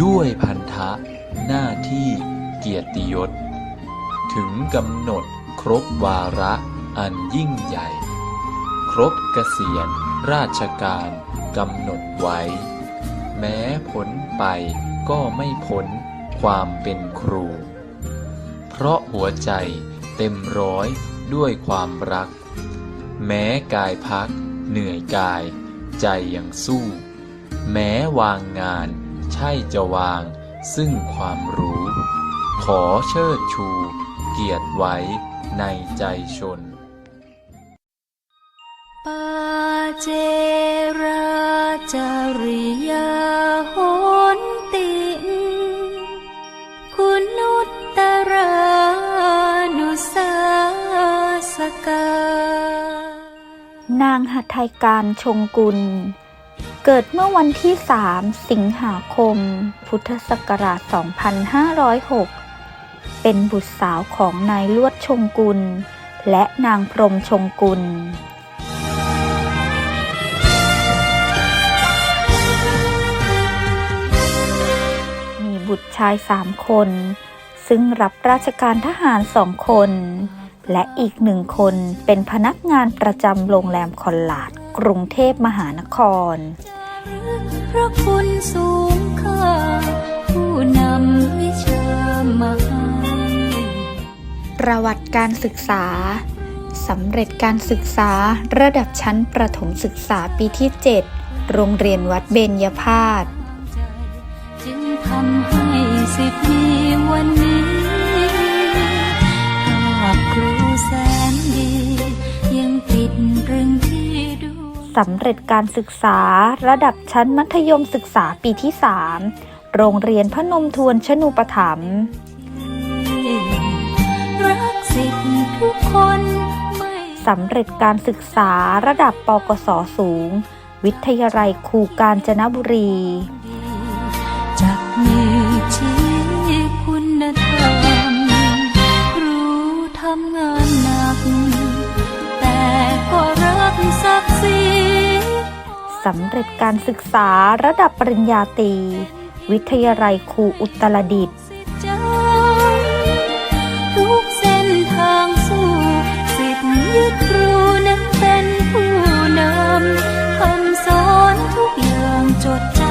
ด้วยพันธะ หน้าที่เกียรติยศ ถึงกำหนดครบวาระอันยิ่งใหญ่ ครบเกษียณราชการกำหนดไว้ แม้ผลไปก็ไม่พ้นความเป็นครู เพราะหัวใจเต็มร้อยด้วยความรัก แม้กายพักเหนื่อยกาย ใจยังสู้ แม้วางงาน ใช่จะวาง ซึ่งความรู้ ขอเชิดชู เกียรติไว้ในใจชน ปาเจราจาริยาโหนติงคุณุตตรานุสาสกา นางหัตถยการชงกุล เกิดเมื่อวันที่ 3 สิงหาคม พุทธศักราช 2506 เป็นบุตรสาวของนายลวดชงกุล และนางพรหมชงกุล มีบุตรชายสามคน ซึ่งรับราชการทหารสองคน และอีกหนึ่งคนเป็นพนักงานประจำโรงแรมคอนลาด กรุงเทพมหานครพระคุณสูงค่าผู้นำวิชามาให้ประวัติการศึกษาสำเร็จการศึกษาระดับชั้นประถมศึกษาปีที่ 7 โรงเรียนวัดเบญญพาสจึงทำให้สิทธิ์มีวัน สำเร็จการศึกษาระดับชั้นมัธยมศึกษาปีที่ 3 โรงเรียนพนมทวนชนูปถัมภ์รักสิทธิ์ทุกคนไม่สำเร็จการศึกษาระดับปกศสูง วิทยาลัยครูกาญจนบุรี สำเร็จการศึกษาระดับปริญญาตรีวิทยาลัยครูอุตรดิตถ์ใจทุกเส้นทางสู่สิทธิ์ยึดครูนั้นเป็นผู้นำคำสอนทุกอย่างจดจ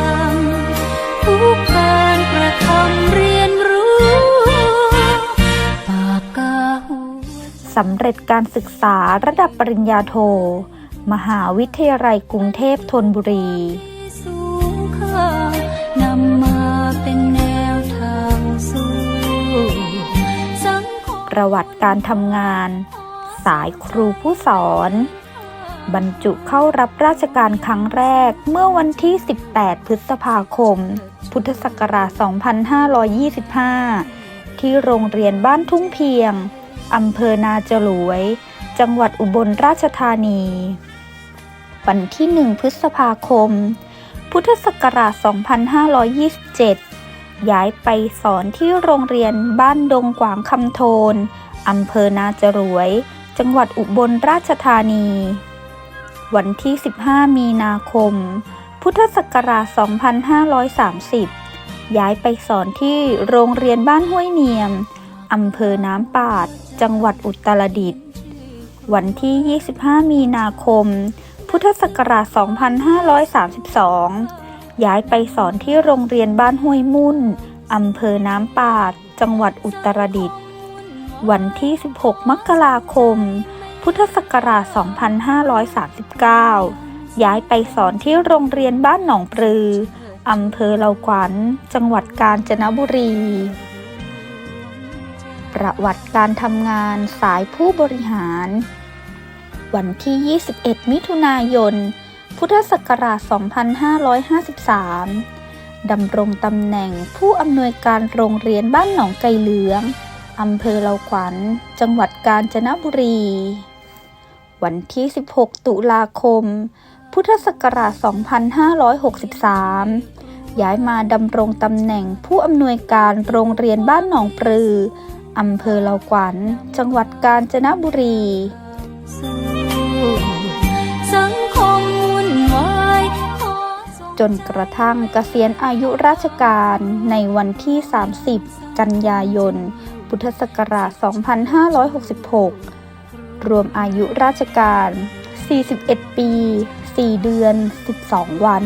ำทุกการกระทำเรียนรู้ปากกาหูสำเร็จการศึกษาระดับปริญญาโท มหาวิทยาลัยกรุงเทพธนบุรีสูงค่านำมาเป็นแนวทางสู่สังคมประวัติการทำงาน สายครูผู้สอน บรรจุเข้ารับราชการครั้งแรกเมื่อวันที่ 18 พฤษภาคม พุทธศักราช 2525 ที่โรงเรียนบ้านทุ่งเพียง อำเภอนาจรวย จังหวัดอุบลราชธานี วันที่ 1 พฤษภาคม พุทธศักราช 2527 ย้ายไปสอนที่โรงเรียนบ้านดงกวางคำโทนอำเภอนาจรวย จังหวัดอุบลราชธานี วันที่ 15 มีนาคม พุทธศักราช 2530 ย้ายไปสอนที่โรงเรียนบ้านห้วยเนียมอำเภอน้ำปาด จังหวัดอุตรดิตถ์ วันที่ 25 มีนาคม พุทธศักราช 2532 ย้ายไปสอนที่โรงเรียนบ้านห้วยมุ่น อำเภอน้ำปาด จังหวัดอุตรดิตถ์ วันที่ 16 มกราคม พุทธศักราช 2539 ย้ายไปสอนที่โรงเรียนบ้านหนองปลือ อำเภอเลาขวัญ จังหวัดกาญจนบุรี ประวัติการทำงานสายผู้บริหาร วันที่ 21 มิถุนายน พุทธศักราช 2553 ดำรงตำแหน่งผู้อำนวยการโรงเรียนบ้านหนองไก่เหลือง อำเภอเลาขวัญ จังหวัดกาญจนบุรี วันที่ 16 ตุลาคม พุทธศักราช 2563 ย้ายมาดำรงตำแหน่งผู้อำนวยการโรงเรียนบ้านหนองปลืออำเภอเลาขวัญ จังหวัดกาญจนบุรี จนกระทั่งเกษียณอายุราชการในวันที่ 30 กันยายน พุทธศักราช 2566 รวมอายุราชการ 41 ปี 4 เดือน 12 วัน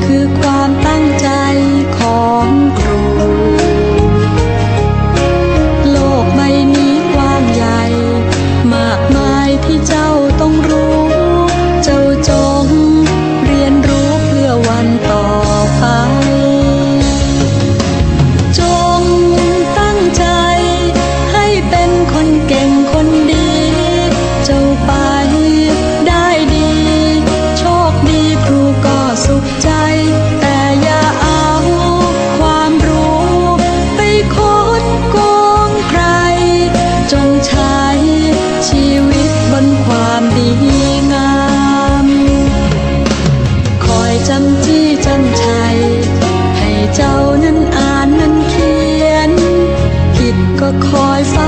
그 จงใช้ชีวิตบนความดีงาม คอยจำที่จำใจให้เจ้านั้นอ่านนั้นเขียน ผิดก็คอยฟัง